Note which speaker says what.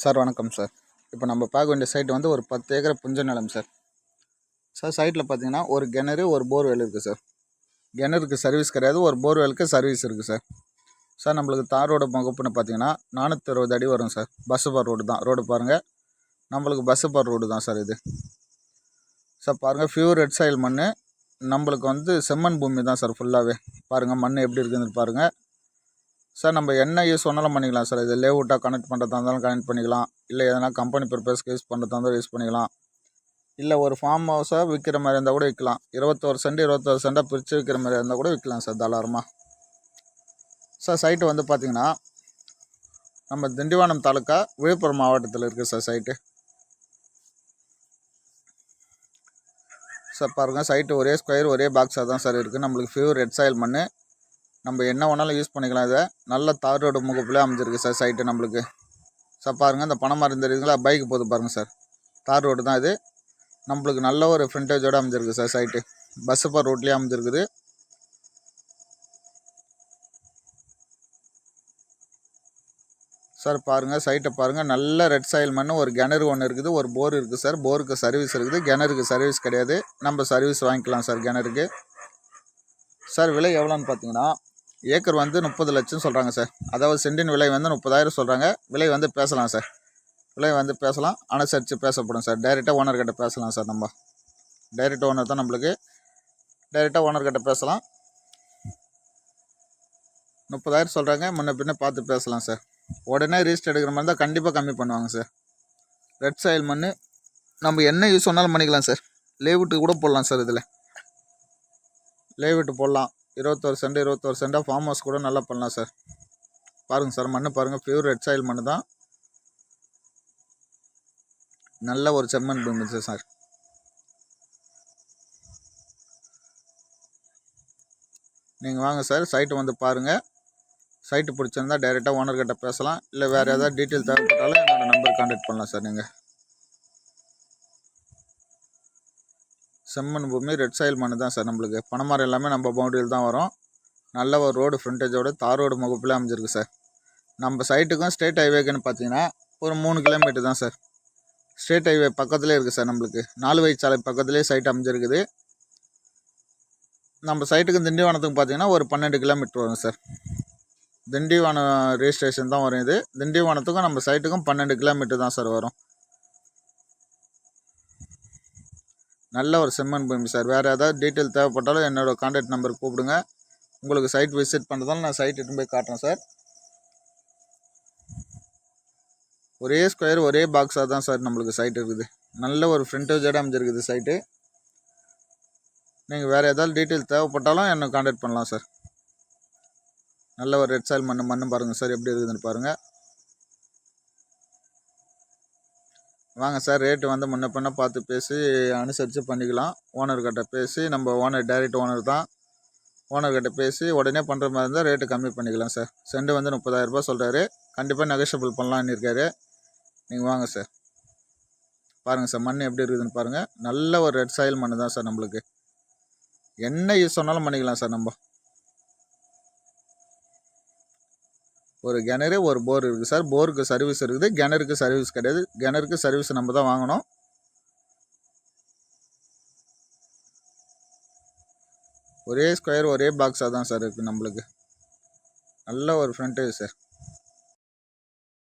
Speaker 1: Sir வணக்கம் sir. இப்போ நம்ம பார்க்க வேண்டிய சைட் வந்து ஒரு பத்து ஏக்கர் புஞ்ச நிலம் சார். சார் சைட்டில் பார்த்தீங்கன்னா ஒரு கிணறு ஒரு போர்வெல் இருக்குது சார். கிணறுக்கு சர்வீஸ் கிடையாது ஒரு போர்வெலுக்கு சர்வீஸ் இருக்குது சார். சார் நம்மளுக்கு தார் ரோடு முகப்புன்னு பார்த்தீங்கன்னா நானூற்றி அறுபது அடி வரும் சார். பஸ்ஸு பார் ரோடு தான். ரோடு பாருங்கள் நம்மளுக்கு பஸ்ஸு பார் ரோடு தான் சார் இது. சார் பாருங்கள் ஃபியூர் ரெட் சாயில் மண் நம்மளுக்கு வந்து செம்மண் பூமி தான் சார் ஃபுல்லாகவே பாருங்கள் மண் எப்படி இருக்குதுன்னு பாருங்கள் சார் நம்ம என்ன யூஸ் வேணாலும் பண்ணிக்கலாம் சார். இது லேவுட்டாக கனெக்ட் பண்ணுறதா இருந்தாலும் கனெக்ட் பண்ணிக்கலாம். இல்லை எதனா கம்பெனி பர்பஸ்க்கு யூஸ் பண்ணுறதா இருந்தாலும் யூஸ் பண்ணிக்கலாம். இல்லை ஒரு ஃபார்ம் ஹவுஸாக விற்கிற மாதிரி இருந்தால் கூட விற்கலாம் இருபத்தோரு சென்ட் இருபத்தோரு சென்டாக பிரித்து விற்கிற மாதிரி இருந்தால் கூட விற்கலாம் சார் தாராளமாக சார் சைட்டு வந்து பார்த்திங்கன்னா நம்ம திண்டிவனம் தாலுக்கா விழுப்புரம் மாவட்டத்தில் இருக்குது சார் சைட்டு சார் பாருங்கள் சைட்டு ஒரே ஸ்கொயர் ஒரே பாக்ஸாக தான் சார் இருக்குது நம்மளுக்கு ஃபியூர் ரெட் சாயில் மண் நம்ம என்ன வேணாலும் யூஸ் பண்ணிக்கலாம். இதை நல்ல தார் ரோடு முகப்பிலே அமைஞ்சிருக்கு சார் சைட்டு நம்மளுக்கு. சார் பாருங்கள் இந்த பணம் மரம் தெரியுதுங்களா பைக்கு போது பாருங்கள் சார் தார் ரோடு தான் இது. நம்மளுக்கு நல்ல ஒரு ஃப்ரண்டேஜோடு அமைஞ்சிருக்கு சார் சைட்டு பஸ்ஸு போகிற ரோட்லேயே அமைஞ்சிருக்குது. சார் பாருங்கள் சைட்டை பாருங்கள் நல்ல ரெட் சாயில் மண் ஒரு கிணறு ஒன்று இருக்குது. ஒரு போர் இருக்குது சார் போருக்கு சர்வீஸ் இருக்குது. கிணறுக்கு சர்வீஸ் கிடையாது. நம்ம சர்வீஸ் வாங்கிக்கலாம் சார் கிணறுக்கு. சார் விலை எவ்வளோன்னு பார்த்தீங்கன்னா ஏக்கர் வந்து முப்பது லட்சம் சொல்கிறாங்க சார். அதாவது சென்டின் விலை வந்து முப்பதாயிரம் சொல்கிறாங்க விலை வந்து பேசலாம் சார். விலை வந்து பேசலாம். அனுசரித்து பேசப்படும் சார். டைரெக்டாக ஓனர்கிட்ட பேசலாம் சார் நம்ம. டைரெக்ட் ஓனர் தான் நம்மளுக்கு. டைரெக்டாக ஓனர்கிட்ட பேசலாம். முப்பதாயிரம் சொல்கிறாங்க முன்ன பின்ன பார்த்து பேசலாம் சார். உடனே ரீஸ்ட் எடுக்கிற மாதிரி இருந்தால் கண்டிப்பாக கம்மி பண்ணுவாங்க சார். ரெட் சாயில் மண் நம்ம என்ன யூஸ் பண்ணாலும் பண்ணிக்கலாம் சார். லேவுட்டுக்கு கூட போடலாம் சார் இதில். லேவிட்டு போடலாம். இருபத்தோரு சென்ட் இருபத்தோரு சென்டாக ஃபார்ம் ஹவுஸ் கூட நல்லா பண்ணலாம் சார். பாருங்கள் சார் மண் பாருங்கள் பியூர் ரெட் சாயில் மண் தான். நல்ல ஒரு செம்மண் பூமி சார். நீங்கள் வாங்க சார் சைட்டு வந்து பாருங்கள் சைட்டு பிடிச்சிருந்தா டைரெக்டாக ஓனர்கிட்ட பேசலாம். இல்லை வேறு ஏதாவது டீட்டெயில் தேவைப்பட்டாலும் என்னோடய நம்பர் கான்டாக்ட் பண்ணலாம் சார் நீங்கள் செம்மண் பூமி ரெட் சாயில் மண் தான் சார் நம்மளுக்கு. பனைமரம் எல்லாமே நம்ம பவுண்டரியில் தான் வரும். நல்ல ஒரு ரோடு ஃப்ரண்டேஜோடு தார் ரோடு முகப்பில் அமைஞ்சிருக்கு சார். நம்ம சைட்டுக்கும் ஸ்டேட் ஹைவேக்குன்னு பார்த்தீங்கன்னா ஒரு மூணு கிலோமீட்டர் தான் சார். ஸ்டேட் ஹைவே பக்கத்துலேயே இருக்குது சார் நம்மளுக்கு. நாலு வழிச்சாலை பக்கத்துலேயே சைட் அமைஞ்சிருக்குது. நம்ம சைட்டுக்கு திண்டிவனத்துக்கு பார்த்தீங்கன்னா ஒரு பன்னெண்டு கிலோமீட்டர் வரும் சார். திண்டிவனம் ரெஜிஸ்ட்ரேஷன் தான் வரும் இது. திண்டிவனத்துக்கும் நம்ம சைட்டுக்கும் பன்னெண்டு கிலோமீட்டர் தான் சார் வரும். நல்ல ஒரு செம்மண் பூமி சார். வேறு ஏதாவது டீட்டெயில் தேவைப்பட்டாலும் என்னோடய காண்டாக்ட் நம்பர் கூப்பிடுங்க. உங்களுக்கு சைட் விசிட் பண்ணுறதாலும் நான் சைட் எடுத்து போய் காட்டுறேன் சார். ஒரே ஸ்கொயர் ஒரே பாக்ஸாக தான் சார் நம்மளுக்கு சைட் இருக்குது. நல்ல ஒரு ஃப்ரண்டேஜோடு அமைஞ்சிருக்குது சைட்டு நீங்கள் வேறு ஏதாவது டீட்டெயில் தேவைப்பட்டாலும் என்னை காண்டாக்ட் பண்ணலாம் சார். நல்ல ஒரு ரெட் சாயில் மண் மண்ணு பாருங்கள் சார் எப்படி இருக்குதுன்னு பாருங்கள் வாங்க சார் ரேட்டு வந்து முன்ன பின்ன பார்த்து பேசி அனுசரித்து பண்ணிக்கலாம். ஓனர்கிட்ட பேசி நம்ம ஓனர் டைரக்ட் ஓனர் தான். ஓனர்கிட்ட பேசி உடனே பண்ணுற மாதிரி இருந்தால் ரேட்டு கம்மி பண்ணிக்கலாம் சார். செண்டு வந்து முப்பதாயிரரூபா சொல்கிறாரு கண்டிப்பாக நெகஷியபிள் பண்ணலான்னு இருக்காரு. நீங்கள் வாங்க சார். பாருங்கள் சார் மண் எப்படி இருக்குதுன்னு பாருங்கள் நல்ல ஒரு ரெட் சாயில் மண் தான் சார் நம்மளுக்கு. என்ன யூஸ் சொன்னாலும் பண்ணிக்கலாம் சார் நம்ம. ஒரு கிணறு ஒரு போர் இருக்குது சார். போருக்கு சர்வீஸ் இருக்குது. கிணறுக்கு சர்வீஸ் கிடையாது. கிணறுக்கு சர்வீஸ் நம்ம தான் வாங்கணும். ஒரே ஸ்கொயர் ஒரே பாக்ஸாக தான் சார் இருக்குது நம்மளுக்கு. நல்ல ஒரு ஃப்ரண்ட்டேஜ் சார்.